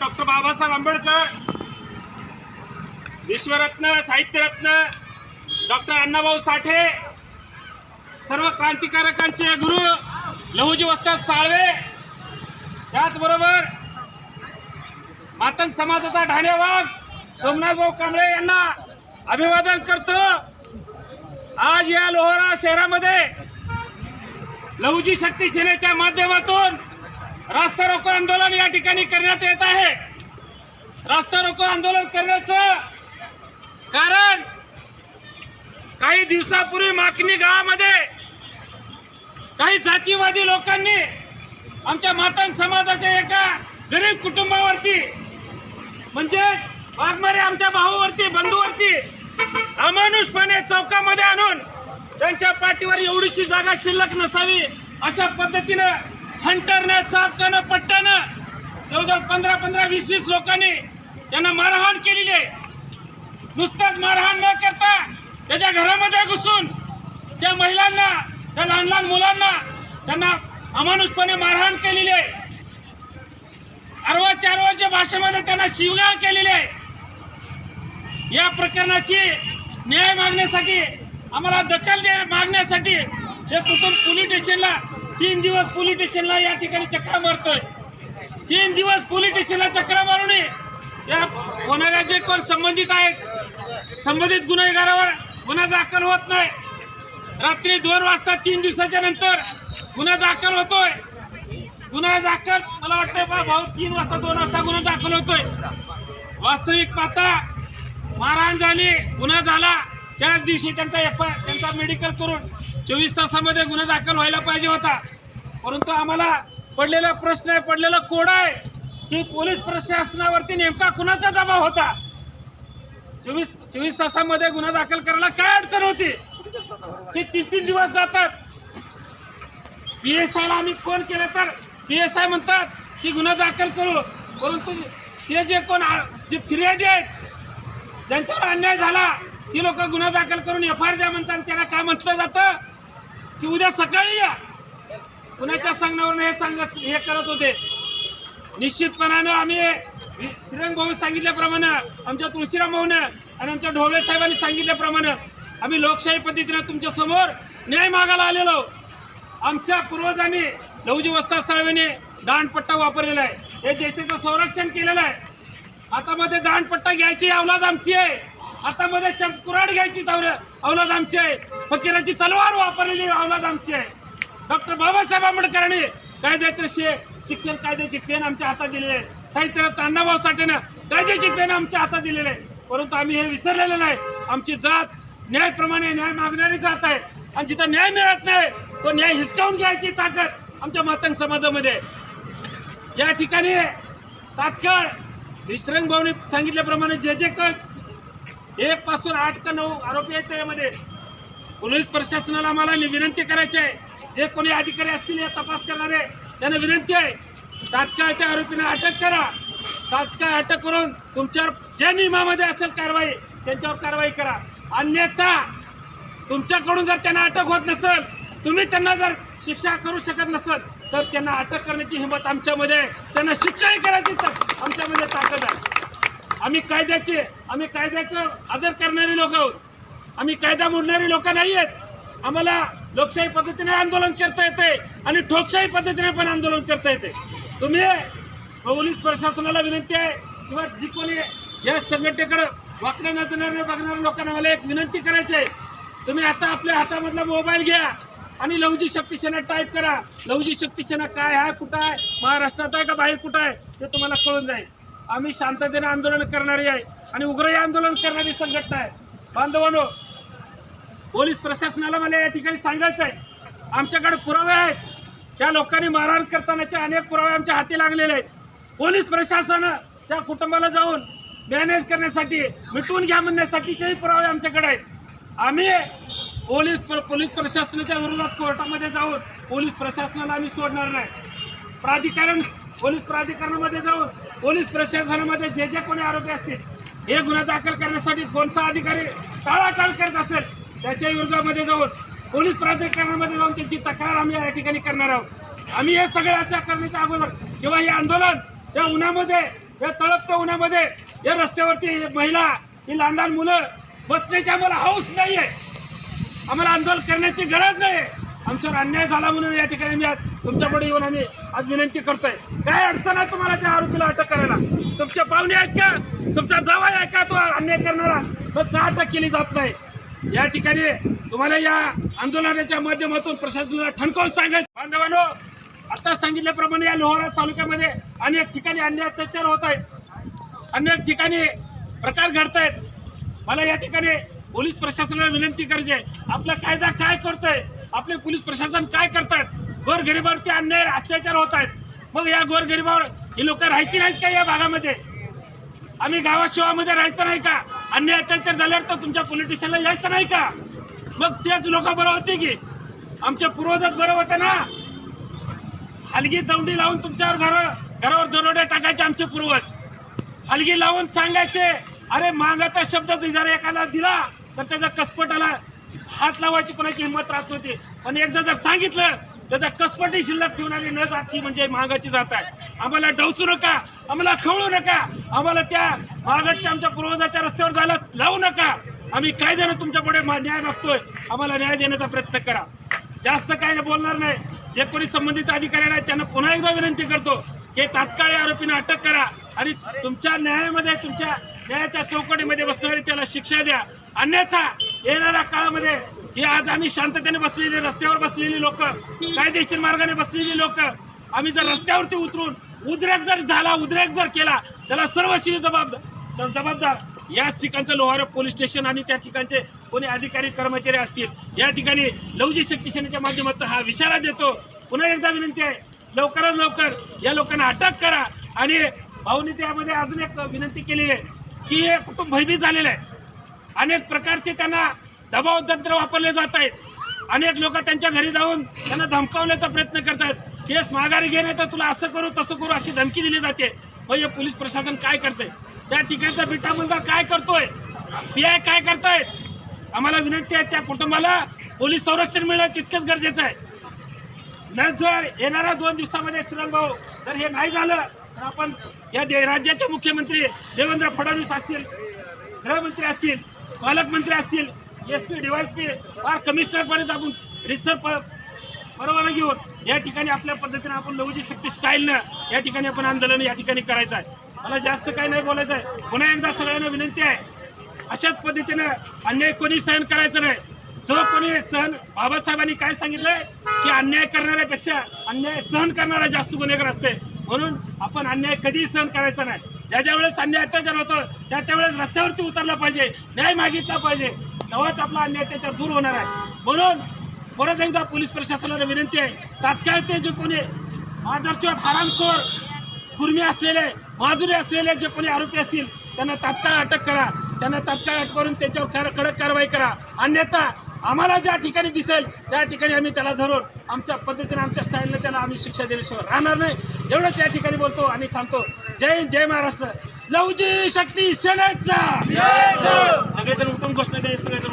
Doctor Babasaheb Ambedkar विश्वरत्न साहित्यरत्न doctor Annabhau Sathe सर्व क्रांतिकारकांचे गुरु लहुजी वस्ताद साळवे त्याचबरोबर मातंग समाजाचा ढाणेवाघ सोमनाथ भाऊ कांबळे यांना अभिवादन करतो. आज या लोहरा शहरामध्ये लहुजी शक्ती सेनेच्या माध्यमातून रास्ता रोको आंदोलन या ठिकाणी करण्यात येत आहे. रास्ता रोको आंदोलन करण्याचं कारण काही दिवसापूर्वी माकणी गावामध्ये काही जातीवादी लोकांनी आमच्या मातांग समाजाच्या एका गरीब कुटुंबावरती म्हणजे वाघमारे आमच्या भाऊवरती बंधूवरती अमानुषपणे चौकामध्ये आणून त्यांच्या पाठीवर एवढीशी जागा शिल्लक नसावी अशा पद्धतीनं हंटरनं चापकानं पट्ट्यानं जवळजवळ पंधरा पंधरा वीस वीस लोकांनी त्यांना मारहाण केलेली आहे. नुसतंच मारहाण न करता त्याच्या घरामध्ये घुसून त्या महिलांना त्या लहान लहान मुलांना त्यांना अमानुषपणे मारहाण केलेली आहे. अरवा चारवाच्या भाषेमध्ये त्यांना शिवगाळ केलेली आहे. या प्रकरणाची न्याय मागण्यासाठी आम्हाला दखल दे मागण्यासाठी हे कुटुंब पोलीस स्टेशनला तीन दिवस पोलीस स्टेशनला या ठिकाणी चक्रा मारतोय. तीन दिवस पोलीस स्टेशनला चक्रा मारून या. होणाऱ्या जे कोण संबंधित आहेत? संबंधित गुन्हेगारावर गुन्हा दाखल होत नाही. रात्री दोन वाजता तीन दिवसाच्या नंतर गुन्हा दाखल होतोय. गुन्हा दाखल मला वाटतंय भाऊ तीन वाजता दोन वाजता गुन्हा दाखल होतोय. वास्तविक पाहता मारहाण झाली गुन्हा झाला. त्याच दिवशी त्यांचा एफ आय त्यांचा मेडिकल करून चोवीस तासामध्ये गुन्हा दाखल व्हायला पाहिजे होता. परंतु आम्हाला पडलेला प्रश्न आहे पडलेला कोड आहे. की पोलीस प्रशासनावरती नेमका कुणाचा दबाव होता? चोवीस चोवीस तासामध्ये गुन्हा दाखल करायला काय अडचण होती? ते तीन तीन दिवस जातात. पी एस आयला आम्ही फोन केला तर पी एस आय म्हणतात की गुन्हा दाखल करू. परंतु ते जे कोण जे फिर्यादी आहेत ज्यांच्यावर अन्याय झाला ती लोक गुन्हा दाखल करून एफ आय आर द्या म्हणतात त्यांना काय म्हटलं जातं? की उद्या सकाळी या. कुणाच्या सांगण्यावर हे सांगत हे करत होते. निश्चितपणानं आम्ही श्रीरंग भाऊ सांगितल्याप्रमाणे आमच्या तुळशीराम भाऊनं आणि आमच्या ढोबळे साहेबांनी सांगितल्याप्रमाणे आम्ही लोकशाही पद्धतीनं तुमच्यासमोर न्याय मागायला आलेलो. आमच्या पूर्वजांनी लहुजी वस्ता साळवेने दांडपट्टा वापरलेला आहे. हे देशाचं संरक्षण केलेलं आहे. आता मध्ये दांडपट्टा घ्यायची अवलाद आमची आहे. आता मध्ये चमकुराड घ्यायची औलाद आमची. आहे फकीराची तलवार वापरलेली औलाद आमची. आहे डॉक्टर बाबासाहेब आंबेडकरांनी कायद्याचं शे शिक्षण कायद्याची पेन आमच्या हातात दिलेली आहे. साहित्यात अण्णाभाऊ साठेनं कायद्याची पेन आमच्या हातात दिलेली आहे. परंतु आम्ही हे विसरलेलं नाही. आमची जात न्यायप्रमाणे न्याय मागणारी जात आहे. आणि जिथं न्याय मिळत नाही तो न्याय हिसकावून घ्यायची ताकद आमच्या मातंग समाजामध्ये आहे. या ठिकाणी तात्काळ विश्रंग भाऊने सांगितल्याप्रमाणे जे जे कळ एक पासून आठ का नऊ आरोपी आहेत त्यामध्ये. पोलीस प्रशासनाला आम्हाला विनंती करायची आहे. जे कोणी अधिकारी असतील या तपास करणारे त्यांना विनंती आहे तात्काळ त्या आरोपींना अटक करा. तात्काळ अटक करून तुमच्यावर ज्या नियमामध्ये असेल कारवाई त्यांच्यावर कारवाई करा. अन्यथा तुमच्याकडून जर त्यांना अटक होत नसेल तुम्ही त्यांना जर शिक्षा करू शकत नसाल तर त्यांना अटक करण्याची हिंमत आमच्यामध्ये आहे. त्यांना शिक्षाही करायची तर आमच्यामध्ये ताकद आहे. आम्ही कायद्याचे आम्ही कायद्याचं आदर करणारे लोक आहोत. आम्ही कायदा मोडणारी लोक नाही आहेत. आम्हाला लोकशाही पद्धतीने आंदोलन करता येते आणि ठोकशाही पद्धतीने पण आंदोलन करता येते तुम्ही पोलीस प्रशासनाला विनंती आहे किंवा जी कोणी या संघटनेकडे वाकड्या नजरेने बघणाऱ्या लोकांना मला एक विनंती करायची आहे. तुम्ही आता आपल्या हातामधला मोबाईल घ्या आणि लवजी शक्ती सेना टाईप करा. लवजी शक्ती सेना काय आहे कुठं आहे महाराष्ट्रात आहे का बाहेर कुठं आहे ते तुम्हाला कळून जाईल. आम्ही शांततेने आंदोलन करणारी आहे आणि उग्रही आंदोलन करणारी संघटना आहे. बांधवानो पोलीस प्रशासनाला मला या ठिकाणी सांगायचं आहे. आमच्याकडे पुरावे आहेत. त्या लोकांनी मारहाण करतानाचे अनेक पुरावे आमच्या हाती लागलेले आहेत. पोलीस प्रशासनानं त्या कुटुंबाला जाऊन मॅनेज करण्यासाठी मिटवून घ्या म्हणण्यासाठीचेही पुरावे आमच्याकडे आहेत. आम्ही पोलीस पोलीस प्रशासनाच्या विरोधात कोर्टामध्ये जाऊन पोलीस प्रशासनाला आम्ही सोडणार नाही. प्राधिकरण पोलीस प्राधिकरणामध्ये जाऊन पोलीस प्रशासनामध्ये जे जे कोणी आरोपी असतील हे गुन्हा दाखल करण्यासाठी कोणता अधिकारी टाळाटाळ करत असेल त्याच्या विरोधामध्ये जाऊन पोलीस प्राधिकरणामध्ये जाऊन त्यांची तक्रार आम्ही या ठिकाणी करणार आहोत. आम्ही हे सगळ्याच्या करण्याच्या अगोदर किंवा हे आंदोलन या उन्हामध्ये या तळपत्या उन्हामध्ये या रस्त्यावरती महिला ही लहान लहान मुलं बसण्याची आम्हाला हौस नाही आहे आम्हाला आंदोलन करण्याची गरज नाही आहे आमच्यावर अन्याय झाला म्हणून या ठिकाणी मी आज तुमच्याकडे येऊन आम्ही आज विनंती करतोय. काय अडचण आहे तुम्हाला त्या आरोपीला अटक करायला? तुमचे पाहुणे आहेत का? तुमचा जवळ आहे का तो अन्याय करणारा? मग का अटक केली जात नाही? या ठिकाणी तुम्हाला या आंदोलनाच्या माध्यमातून प्रशासनाला ठणकावून सांगायचं. बांधवांनो आता सांगितल्याप्रमाणे या लोहारा तालुक्यामध्ये अनेक ठिकाणी अन्याय अत्याचार होत आहेत. अनेक ठिकाणी प्रकार घडत आहेत. मला या ठिकाणी पोलीस प्रशासनाला विनंती करायची आहे. आपला कायदा काय करतोय? आपले पोलीस प्रशासन काय करतात गोरगरिबावरती अन्याय अत्याचार होत आहेत. मग या गोरगरिबावर ही लोक राहायची नाहीत का या भागामध्ये? आम्ही गावात शिवामध्ये राहायचं नाही का? अन्याय अत्याचार झाल्यावर तर तुमच्या पोलीस यायचं नाही का? मग तेच लोक बरं होते की? आमच्या पूर्वजच बरं होते ना? हलगी दौंडी लावून तुमच्यावर घर घरावर दरोडे टाकायचे आमचे पूर्वज. हलगी लावून सांगायचे अरे मागाचा शब्द जर एखादा दिला तर त्याचा कसपटाला हात लावायची कोणाची हिंमत राहत होती पण एकदा जर सांगितलं त्याचा कसपटी शिल्लक ठेवणारी न जात ही म्हणजे मागाची जात आहे. आम्हाला डवचू नका आम्हाला खवळू नका आम्हाला त्या मागाच्या आमच्या पूर्वजाच्या रस्त्यावर जायला लावू नका. आम्ही काय देणं तुमच्यापुढे मा- न्याय मागतोय. आम्हाला न्याय देण्याचा प्रयत्न करा. जास्त काय बोलणार नाही. जे कोणी संबंधित अधिकारी आहेत त्यांना पुन्हा एकदा विनंती करतो की तात्काळ आरोपींना अटक करा आणि तुमच्या न्यायामध्ये तुमच्या न्यायाच्या चौकटीमध्ये बसणारी त्याला शिक्षा द्या. अन्यथा येणाऱ्या काळामध्ये हे आज आम्ही शांततेने बसलेली रस्त्यावर बसलेली लोक कायदेशीर मार्गाने बसलेली लोक आम्ही जर रस्त्यावरती उतरून उद्रेक जर झाला उद्रेक जर केला त्याला सर्वस्वी जबाबदार जबाबदार याच ठिकाणचं लोहार पोलीस स्टेशन आणि त्या ठिकाणचे कोणी अधिकारी कर्मचारी असतील या ठिकाणी लवजी शक्ती सेनेच्या माध्यमातून हा इशारा देतो. पुन्हा एकदा विनंती आहे लवकरात लवकर या लोकांना अटक करा. आणि भाऊनी त्यामध्ये अजून एक विनंती केलेली आहे की हे कुटुंब भयभीत झालेलं आहे. अनेक प्रकारचे त्यांना दबाव तंत्र वापरले जात आहेत. अनेक लोक त्यांच्या घरी जाऊन त्यांना धमकावण्याचा प्रयत्न करतात. केस माघारी घेणे तर तुला असं करू तसं करू अशी धमकी दिली जाते. मग हे पोलीस प्रशासन काय करतंय? त्या ठिकाणचा बिटा मुलगा काय करतोय? पी आय काय करतायत आम्हाला विनंती आहे त्या कुटुंबाला पोलीस संरक्षण मिळणं तितकंच गरजेचं आहे. न जर येणाऱ्या दोन दिवसामध्ये श्रीराम भाऊ जर हे नाही झालं तर आपण या दे- राज्याचे मुख्यमंत्री देवेंद्र फडणवीस असतील गृहमंत्री असतील पालकमंत्री असतील एस पी डीवायसपी फार कमिशनरपर्यंत आपण रितसर प- परवाना घेऊन या ठिकाणी आपल्या पद्धतीने आपण लवची शक्ती स्टाईलनं या ठिकाणी आपण आंदोलन या ठिकाणी करायचं आहे. मला जास्त काही नाही बोलायचं आहे. पुन्हा एकदा सगळ्यांना विनंती आहे अशाच पद्धतीनं अन्याय कोणी सहन करायचं नाही. जो कोणी सहन बाबासाहेबांनी काय सांगितलंय? की अन्याय करणाऱ्यापेक्षा अन्याय सहन करणारा जास्त गुन्हेगार असते. म्हणून आपण अन्याय कधीही सहन करायचा नाही. ज्या ज्या वेळेस अन्याय अत्याचार होतो त्या त्यावेळेस रस्त्यावरती उतरला पाहिजे. न्याय मागितला पाहिजे. तेव्हाच आपला अन्याय त्याच्यावर दूर होणार आहे. म्हणून परत एकदा पोलीस प्रशासनाला विनंती आहे तात्काळ ते जे कोणी आदर्शवत हरामखोर कुर्मी असलेले माजुरी असलेले जे कोणी आरोपी असतील त्यांना तात्काळ अटक करा. त्यांना तात्काळ अटक करून त्याच्यावर कडक कारवाई करा. अन्यथा आम्हाला ज्या ठिकाणी दिसेल त्या ठिकाणी आम्ही त्याला धरून आमच्या पद्धतीने आमच्या स्टाईलने त्याला आम्ही शिक्षा दिल्याशिवाय राहणार नाही. एवढंच या ठिकाणी बोलतो आणि थांबतो. जय जय महाराष्ट्र. लवजी शक्ती सेनेचा. सगळेजण उठून घोषणा द्यायचे सगळेजण